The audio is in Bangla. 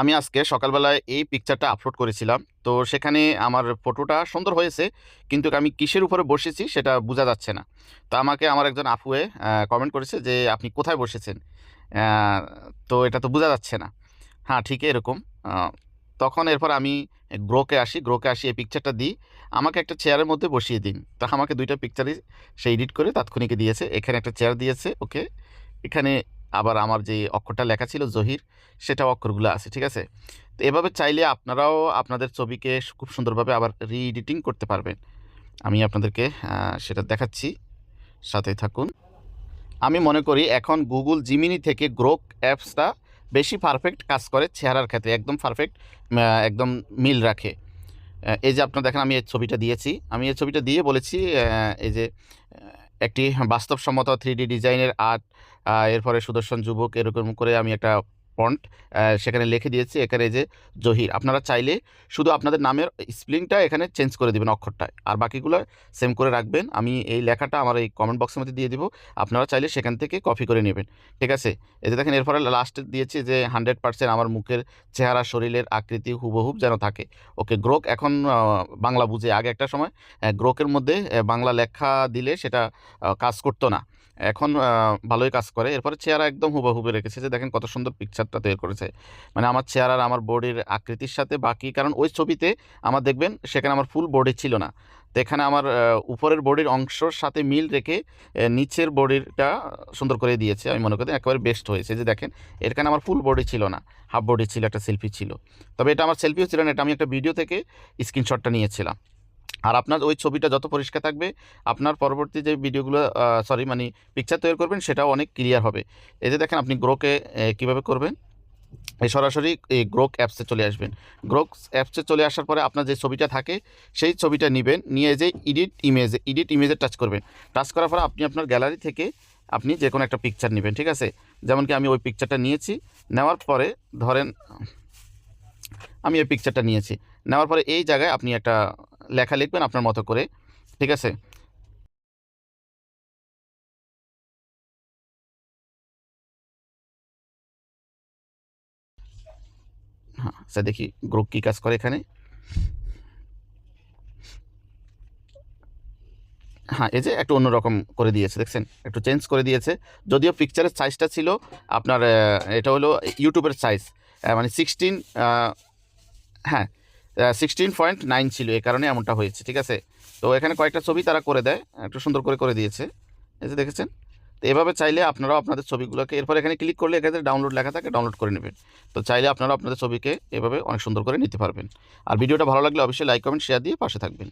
আমি আজকে সকালবেলায় এই পিকচারটা আপলোড করেছিলাম। তো সেখানে আমার ফটোটা সুন্দর হয়েছে, কিন্তু আমি কিসের উপরে বসেছি সেটা বোঝা যাচ্ছে না। তো আমাকে আমার একজন আপুয়ে কমেন্ট করেছে যে, আপনি কোথায় বসেছেন? তো এটা তো বোঝা যাচ্ছে না। হ্যাঁ ঠিকই এরকম। তখন এরপর আমি গ্রোকে আসি গ্রোকে আসি, এই পিকচারটা দিই। আমাকে একটা চেয়ারের মধ্যে বসিয়ে দিন। তো আমাকে দুইটা পিকচারই সে এডিট করে তাৎক্ষণিকে দিয়েছে। এখানে একটা চেয়ার দিয়েছে ওকে এখানে আবার আমার যে অক্ষরটা লেখা ছিল জহির সেটা অক্ষরগুলো আছে, ঠিক আছে? তো এভাবে চাইলে আপনারাও আপনাদের ছবিকে খুব সুন্দরভাবে আবার রি এডিটিং করতে পারবেন। আমি আপনাদেরকে সেটা দেখাচ্ছি। সাথে থাকুন। আমি মনে করি এখন গুগল জিমিনি থেকে গ্রোক অ্যাপসটা বেশি পারফেক্ট কাজ করে, চেহারার ক্ষেত্রে একদম পারফেক্ট একদম মিল রাখে। এই যে আপনারা দেখেন, আমি এই ছবিটা দিয়েছি। আমি এই ছবিটা দিয়ে বলেছি এই যে একটি বাস্তবসম্মত থ্রি ডি ডিজাইনের আর্ট এরপরে সুদর্শন যুবক এরকম করে আমি একটা ফন্ট সেখানে লিখে দিয়েছি এখানে যে জহির। আপনারা চাইলে শুধু আপনাদের নামের স্পেলিংটা এখানে চেঞ্জ করে দেবেন অক্ষরটায় আর বাকিগুলো সেম করে রাখবেন। আমি এই লেখাটা আমার এই কমেন্ট বক্সের মধ্যে দিয়ে দিব। আপনারা চাইলে সেখান থেকে কপি করে নেবেন। ঠিক আছে? এই যে দেখেন, এরপরে লাস্টে দিয়েছি যে হান্ড্রেড পার্সেন্ট আমার মুখের চেহারা, শরীরের আকৃতি হুবহুব যেন থাকে। ওকে গ্রোক এখন বাংলা বুঝে। আগে একটা সময় গ্রোকের মধ্যে বাংলা লেখা দিলে সেটা কাজ করতো না। এখন ভালোই কাজ করে। এরপরে চেহারা একদম হুবহুবে রেখেছে যে দেখেন কত সুন্দর পিকচারটা তৈরি করেছে। মানে আমার চেহারার, আমার বডির আকৃতির সাথে বাকি, কারণ ওই ছবিতে আমার দেখবেন সেখানে আমার ফুল বডি ছিল না। তো এখানে আমার উপরের বডির অংশর সাথে মিল রেখে নিচের বডিটা সুন্দর করে দিয়েছে। আমি মনে করি একেবারে বেস্ট হয়েছে যে দেখেন এখানে আমার ফুল বডি ছিল না। হাফ বডি ছিল, একটা সেলফি ছিল। তবে এটা আমার সেলফিও ছিল না, এটা আমি একটা ভিডিও থেকে স্ক্রিনশটটা নিয়েছিলাম। আর আপনার ওই ছবিটা যত পরিষ্কার থাকবে, আপনার পরবর্তী যে ভিডিওগুলো সরি মানে পিকচার তৈরি করবেন, সেটাও অনেক ক্লিয়ার হবে। এই যে দেখেন, আপনি গ্রোকে কীভাবে করবেন? এই সরাসরি এই গ্রোক অ্যাপসে চলে আসবেন। গ্রোক অ্যাপসে চলে আসার পরে আপনার যে ছবিটা থাকে, সেই ছবিটা নেবেন, নিয়ে যে এডিট ইমেজে এডিট ইমেজে টাচ করবেন। টাচ করার পরে আপনি আপনার গ্যালারি থেকে আপনি যে কোনো একটা পিকচার নেবেন, ঠিক আছে? যেমন কি আমি ওই পিকচারটা নিয়েছি, নেওয়ার পরে ধরেন, আমি ওই পিকচারটা নিয়েছি। নেওয়ার পরে এই জায়গায় আপনি একটা লেখা লিখবেন আপনার মতো করে, ঠিক আছে? হ্যাঁ স্যার দেখি গ্রুপ কী কাজ করে এখানে। হ্যাঁ এই যে একটু অন্যরকম করে দিয়েছে, দেখছেন? একটু চেঞ্জ করে দিয়েছে। যদিও পিকচারের সাইজটা ছিল আপনার এটা হলো ইউটিউবের সাইজ মানে সিক্সটিন হ্যাঁ সিক্সটিন পয়েন্ট নাইন ছিল এই কারণে এমনটা হয়েছে, ঠিক আছে? তো এখানে কয়েকটা ছবি তারা করে দেয়, একটু সুন্দর করে করে দিয়েছে, এই যে দেখেছেন? তো এভাবে চাইলে আপনারাও আপনাদের ছবিগুলোকে, এরপর এখানে ক্লিক করলে এখানে ডাউনলোড লেখা থাকে ডাউনলোড করে নেবেন। তো চাইলে আপনারা আপনাদের ছবিকে এভাবে অনেক সুন্দর করে নিতে পারবেন। আর ভিডিওটা ভালো লাগলে অবশ্যই লাইক কমেন্ট শেয়ার দিয়ে পাশে থাকবেন।